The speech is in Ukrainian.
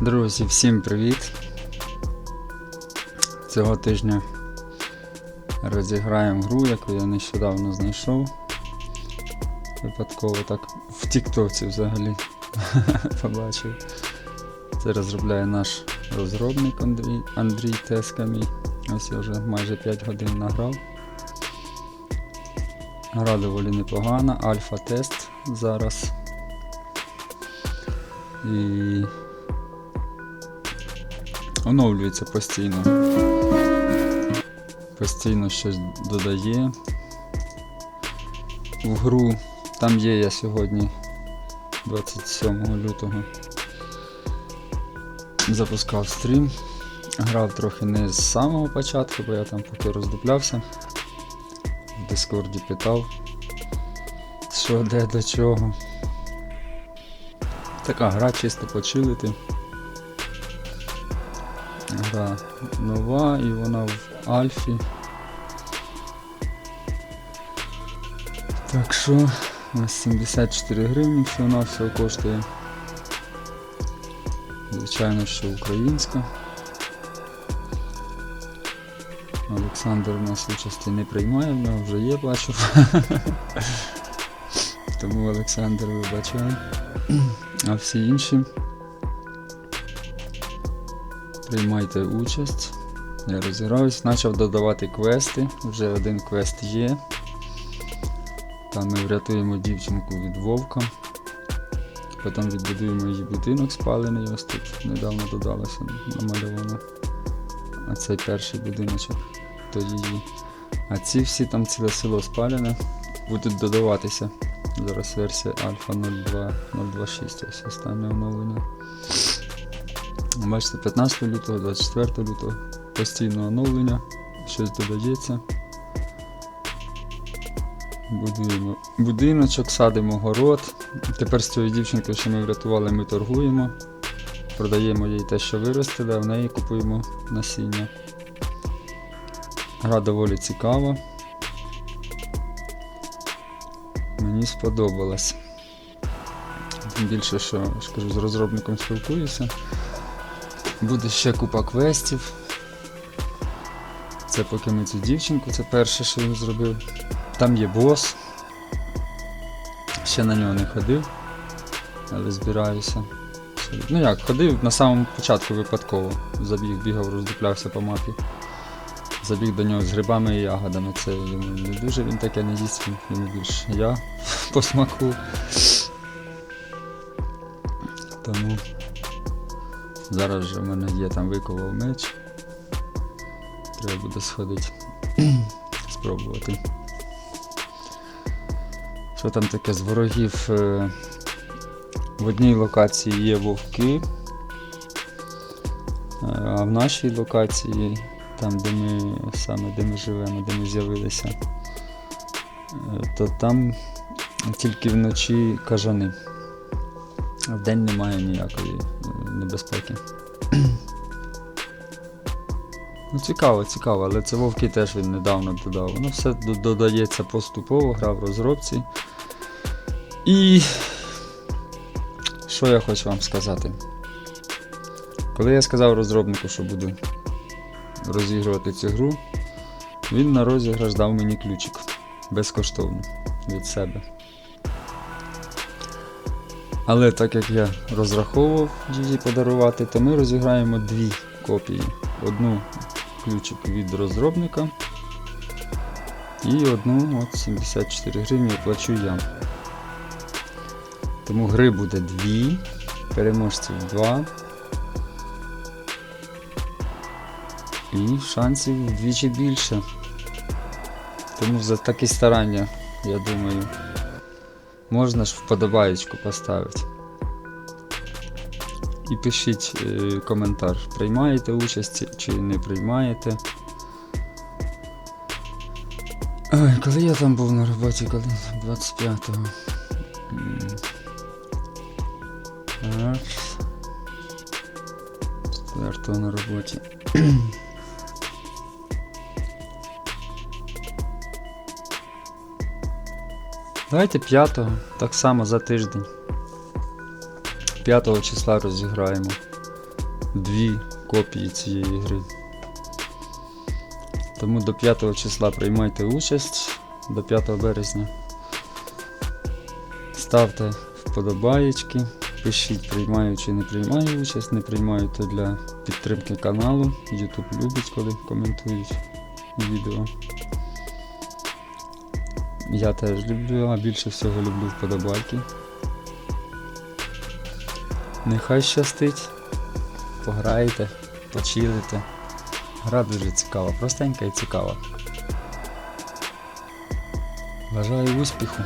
Друзі, всім привіт! Цього тижня розіграємо гру, яку я нещодавно знайшов. Випадково так в Тіктоці взагалі побачив. Це розробляє наш розробник Андрій, Андрій Теска мій. Ось я вже майже 5 годин награв. Гра доволі непогана, альфа-тест зараз. І оновлюється постійно. Постійно щось додає. В гру там є я сьогодні 27 лютого. Запускав стрім. Грав трохи не з самого початку, бо я там поки роздуплявся. В Дискорді питав, що де до чого. Така гра чисто почилити. Гра нова і вона в альфі. Так що ось 74 гривні на всього коштує. Звичайно, що українська. Олександр у нас участі не приймає, в нього вже є, бачу. Тому Олександр вибачає. А всі інші приймайте участь. Я розіграюсь, почав додавати квести, вже один квест є. Там ми врятуємо дівчинку від вовка. Потім відбудуємо її будинок спалений, ось тут недавно додалося намальовано. А цей перший будиночок то її. А ці всі там ціле село спалене будуть додаватися. Зараз версія Альфа 02.026, ось останнє оновлення. Бачите, 15 лютого, 24 лютого постійно оновлення, щось додається. Будуємо будиночок, садимо город. Тепер з цією дівчинкою, що ми врятували, ми торгуємо. Продаємо їй те, що виростили, а в неї купуємо насіння. Гра доволі цікава. Мені сподобалось. Тим більше, що я ж кажу, з розробником спілкуюся. Буде ще купа квестів. Це поки ми цю дівчинку, це перше, що він зробив. Там є бос. Ще на нього не ходив, але збираюся. Ну як, ходив на самому початку випадково. Забіг, бігав, роздуплявся по мапі. Забіг до нього з грибами і ягодами. Це йому не дуже він таке не їсть, він- більш я по смаку. Тому зараз же в мене є там виковав меч. Треба буде сходити. Спробувати. Що там таке з ворогів? е, В одній локації є вовки, е, а в нашій локації, там де ми саме де ми живемо, де ми з'явилися, е, то там тільки вночі кажани. А вдень немає ніякої небезпеки. Ну, цікаво, цікаво, але це вовки теж він недавно додав. Воно все додається поступово, гра в розробці. І що я хочу вам сказати? Коли я сказав розробнику, що буду розігрувати цю гру, він на розіграш дав мені ключик безкоштовно від себе. Але так як я розраховував її подарувати, то ми розіграємо дві копії. Одну ключик від розробника і одну от 74 гривні плачу я. Тому гри буде дві, переможців два. І шансів вдвічі більше. Тому за такі старання, я думаю, можна ж вподобаєчку поставити. І пишіть е, коментар, приймаєте участь чи не приймаєте. Ой, коли я там був на роботі, коли 25-го. М. Раз. Четвертого на роботі. Давайте п'ятого, так само за тиждень. 5 числа розіграємо. дві копії цієї гри. Тому до 5 числа приймайте участь до 5 березня. Ставте вподобаєчки, пишіть, приймаю чи не приймаю участь, не приймаю, то для підтримки каналу. YouTube любить, коли коментують відео. Я теж люблю, а більше всього люблю вподобайки. Нехай щастить. Пограєте, почилите. Гра дуже цікава, простенька і цікава. Бажаю успіху.